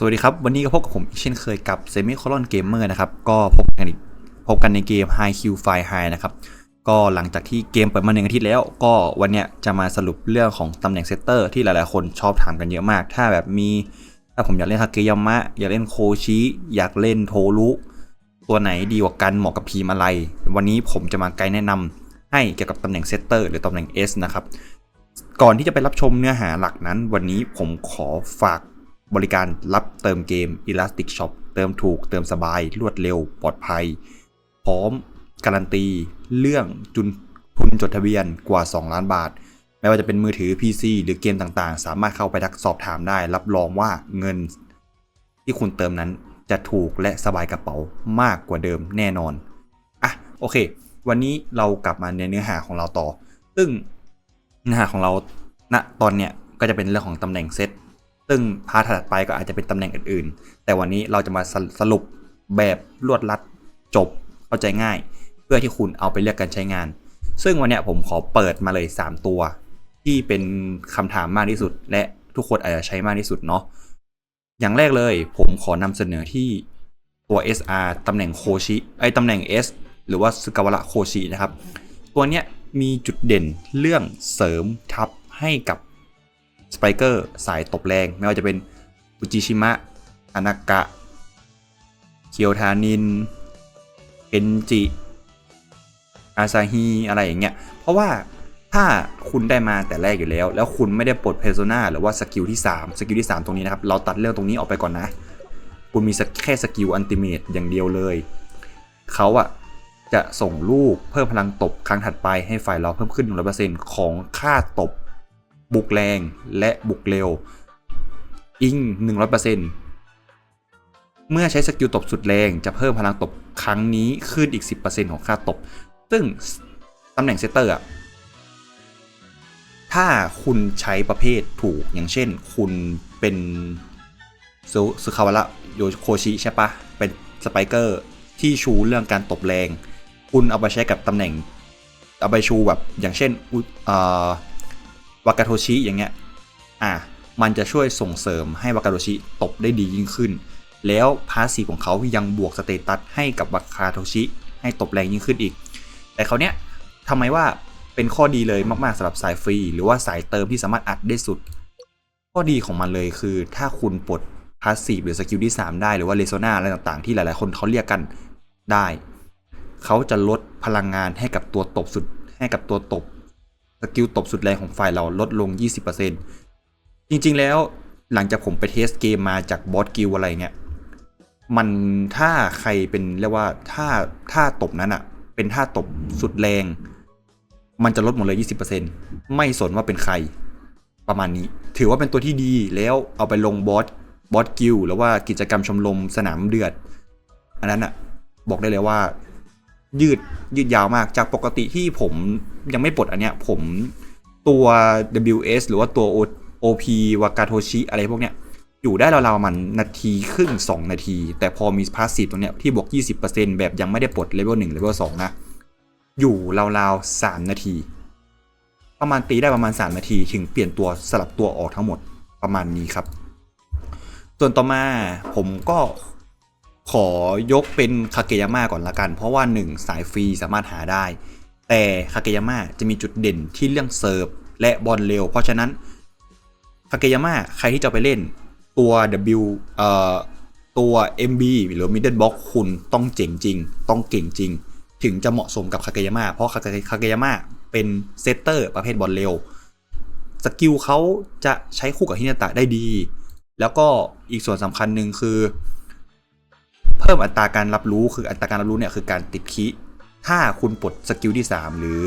สวัสดีครับ วันนี้ก็พบกับผมอีกเช่นเคยกับ Semi Colon Gamer นะครับ ก็พบกันอีกพบกันในเกม High Q Fire High นะครับ ก็หลังจากที่เกมเปิดมาหนึ่งอาทิตย์แล้ว ก็วันเนี้ยจะมาสรุปเรื่องของตำแหน่งเซตเตอร์ที่หลายๆ คนชอบถามกันเยอะมาก ถ้าแบบมี ถ้าผมอยากเล่นฮาเกยามะ อยากเล่นโคชิ อยากเล่นโทรุตัวไหนดีกว่ากันเหมาะกับทีมอะไร วันนี้ผมจะมาไกด์แนะนำให้เกี่ยวกับตำแหน่งเซตเตอร์หรือตำแหน่ง S นะครับก่อนที่จะไปรับชมเนื้อหาหลักนั้น วันนี้ผมขอฝาก บริการรับเติมเกม Elastic Shop เติมถูกเติมสบาย รวดเร็ว ปลอดภัย พร้อมการันตี เรื่องจุนทุนจดทะเบียนกว่า 2 ล้านบาท ไม่ว่าจะเป็นมือถือ PC หรือเกมต่างๆ สามารถเข้าไปทักสอบถามได้ รับรองว่าเงินที่คุณเติมนั้นจะถูกและสบายกระเป๋ามากกว่าเดิมแน่นอนอะโอเค วันนี้เรากลับมาในเนื้อหาของเราต่อ ซึ่งเนื้อหาของเราณตอนเนี้ยก็จะเป็นเรื่องของตำแหน่งเซต ซึ่งพาร์ทถัดไปก็อาจจะเป็นตำแหน่งอื่นๆ แต่วันนี้เราจะมาสรุปแบบรวดรัดจบเข้าใจง่าย เพื่อที่คุณเอาไปเลือกการใช้งาน ซึ่งวันนี้ผมขอเปิดมาเลย 3 ตัว ที่เป็นคำถามมากที่สุด และทุกคนอาจจะใช้มากที่สุดเนาะอย่างแรกเลยผมขอนำเสนอที่ตัว SR ตำแหน่งโคชิไอตำแหน่ง S หรือว่าสกาวะโคชินะครับ ตัวเนี้ยมีจุดเด่นเรื่องเสริมทับให้กับ สไปเกอร์สายตบแรง ไม่ว่าจะเป็นอุจิชิมะอานากะ เคียวทานินเอนจิ อาซาฮีอะไรอย่างเงี้ย เพราะว่าถ้าคุณได้มาแต่แรกอยู่แล้ว แล้วคุณไม่ได้ปลดเพ r ร์ o นาหรือว่าสกิลที่ 3 สกิลที่ 3 ตรงนี้นะครับ เราตัดเรื่องตรงนี้ออกไปก่อนนะ คุณมีแค่สกิลอันติเมตอย่างเดียวเลย เขาอะจะส่งลูกเพิ่มพลังตบครั้งถัดไปให้ฝ่ายเราเพิ่มขึ้น 100%ของค่าตบ บุกแรงและบุกเร็ว อิง 100%เมื่อใช้สกิลตบสุดแรงจะเพิ่มพลังตบครั้งนี้ขึ้นอีก 10%ของค่าตบ ซึ่งตำแหน่งเซตเตอร์อะถ้าคุณใช้ประเภทถูกอย่างเช่น คุณเป็นซูคาวระโยโคชิใช่ปะเป็นสไปเกอร์ที่ชูเรื่องการตบแรง คุณเอาไปใช้กับตำแหน่ง เอาไปชูแบบอย่างเช่นอุเอ่อ วากาโทชิอย่างเงี้ยอะมันจะช่วยส่งเสริมให้วากาโทชิตบได้ดียิ่งขึ้น แล้วพาสีของเขายังบวกสเตตัสให้กับวากาโทชิให้ตบแรงยิ่งขึ้นอีก แต่เขาเนี้ยทำไมว่าเป็นข้อดีเลยมากๆสำหรับสายฟรี หรือว่าสายเติมที่สามารถอัดได้สุด ข้อดีของมันเลยคือ ถ้าคุณปลดพาสซีฟหรือสกิลที่ 3 ได้หรือว่าเลโซนาอะไรต่างๆ ที่หลายๆ คนเขาเรียกกันได้ เขาจะลดพลังงานให้กับตัวตบสุดให้กับตัวตบ สกิลตบสุดแรงของฝ่ายเราลดลง 20%จริงๆแล้วหลังจากผมไปเทสเกมมาจากบอสกิลอะไรเงี้ย มันถ้าใครเป็นเรียกว่าถ้าถ้าตบนั้นอะเป็นท่าตบสุดแรง มันจะลดหมดเลย 20%ไม่สนว่าเป็นใครประมาณนี้ ถือว่าเป็นตัวที่ดีแล้วเอาไปลงบอสบอสกิลหรือว่ากิจกรรมชมรมสนามเดือด อันนั้นอะบอกได้เลยว่า ยืดยืดยาวมากจากปกติที่ผมยังไม่ปลดอันเนี้ย ผมตัว WS หรือว่าตัว OP วากาโทชิอะไรพวกเนี้ยอยู่ได้ราวๆมันนาทีครึ่ง 2 นาที แต่พอมีพาสซีฟตรงเนี้ยที่บวก 20%แบบยังไม่ได้ปลดเลเวล1เลเวล2นะ อยู่ราวๆ 3 นาที ประมาณตีได้ประมาณ 3 นาที ถึงเปลี่ยนตัวสลับตัวออกทั้งหมดประมาณนี้ครับ ส่วนต่อมาผมก็ ขอยกเป็นคาเกยาม่าก่อนละกัน เพราะว่า 1 สายฟรีสามารถหาได้ แต่คาเกยาม่าจะมีจุดเด่นที่เรื่องเซิร์ฟและบอลเร็ว เพราะฉะนั้นคาเกยาม่าใครที่จะไปเล่นตัว W เอ่อตัว MB หรือ Middle Box คุณต้องเจ๋งจริง ต้องเก่งจริง ถึงจะเหมาะสมกับคาเกยาม่าเพราะคาเกคาเกยาม่าเป็นเซตเตอร์ประเภทบอลเร็วสกิลเขาจะใช้คู่กับฮินาตะได้ดี แล้วก็อีกส่วนสำคัญหนึ่งคือ เพิ่มอัตราการรับรู้คืออัตราการรับรู้เนี่ยคือการติดคิถ้าคุณปลดสกิลที่ 3 หรือ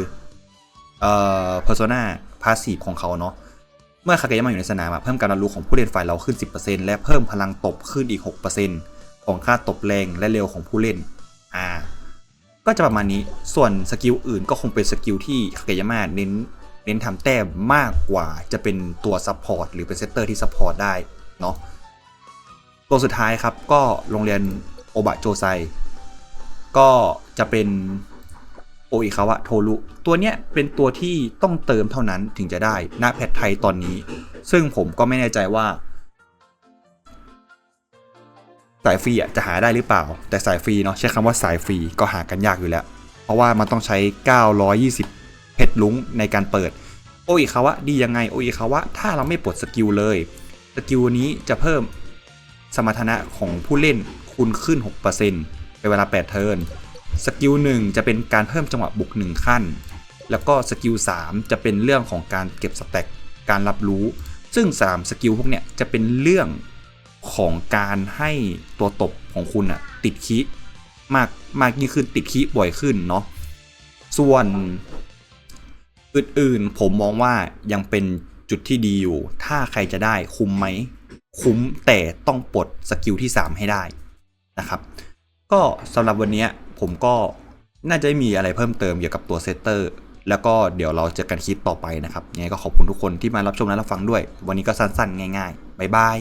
เอ่อ persona passive ของเขาเนาะเมื่อคาเกยามาอยู่ในสนามอะเพิ่มการรับรู้ของผู้เล่นฝ่ายเราขึ้น 10%และเพิ่มพลังตบขึ้นอีก 6%ของค่าตบแรงและเร็วของผู้เล่นอ่าก็จะประมาณนี้ส่วนสกิลอื่นก็คงเป็นสกิลที่คาเกยามาเน้นเน้นทำแต้มมากกว่าจะเป็นตัวซัพพอร์ตหรือเป็นเซตเตอร์ที่ซัพพอร์ตได้เนาะตัวสุดท้ายครับก็โรงเรียน โอบะโจไซ ก็จะเป็นโออิคาวะโทรุตัวเนี้ยเป็นตัวที่ต้องเติมเท่านั้นถึงจะได้ณแพทไทยตอนนี้ ซึ่งผมก็ไม่แน่ใจว่า สายฟรีอะจะหาได้หรือเปล่า แต่สายฟรีเนาะใช้คำว่าสายฟรีก็หากันยากอยู่แล้ว เพราะว่ามันต้องใช้ 920 เพชรลุ้งในการเปิด โออิคาวะดียังไงโออิคาวะถ้าเราไม่ปลดสกิลเลย สกิลนี้จะเพิ่มสมรรถนะของผู้เล่น คูณขึ้น 6%เป็นเวลา 8 เทิร์นสกิล1จะเป็นการเพิ่มจังหวะบุก 1 ขั้น แล้วก็สกิล3จะเป็นเรื่องของการเก็บสแต็กการรับรู้ ซึ่ง 3 สกิลพวกเนี้ยจะเป็นเรื่องของการให้ตัวตบของคุณอะติดคีมากมากยิ่งขึ้นติดคีบ่อยขึ้นเนาะส่วนอื่นๆ ผมมองว่ายังเป็นจุดที่ดีอยู่ ถ้าใครจะได้คุ้มไหม คุ้มแต่ต้องปลดสกิลที่ 3 ให้ได้ นะครับ ก็สำหรับวันนี้ผมก็น่าจะม่มีอะไรเพิ่มเติมเกี่ยวกับตัวเซตเตอร์แล้วก็เดี๋ยวเราเจอกันคลิปต่อไปนะครับยังไงก็ขอบคุณทุกคนที่มารับชมและรับฟังด้วย วันนี้ก็สั้นๆ ง่ายๆ บ๊ายบาย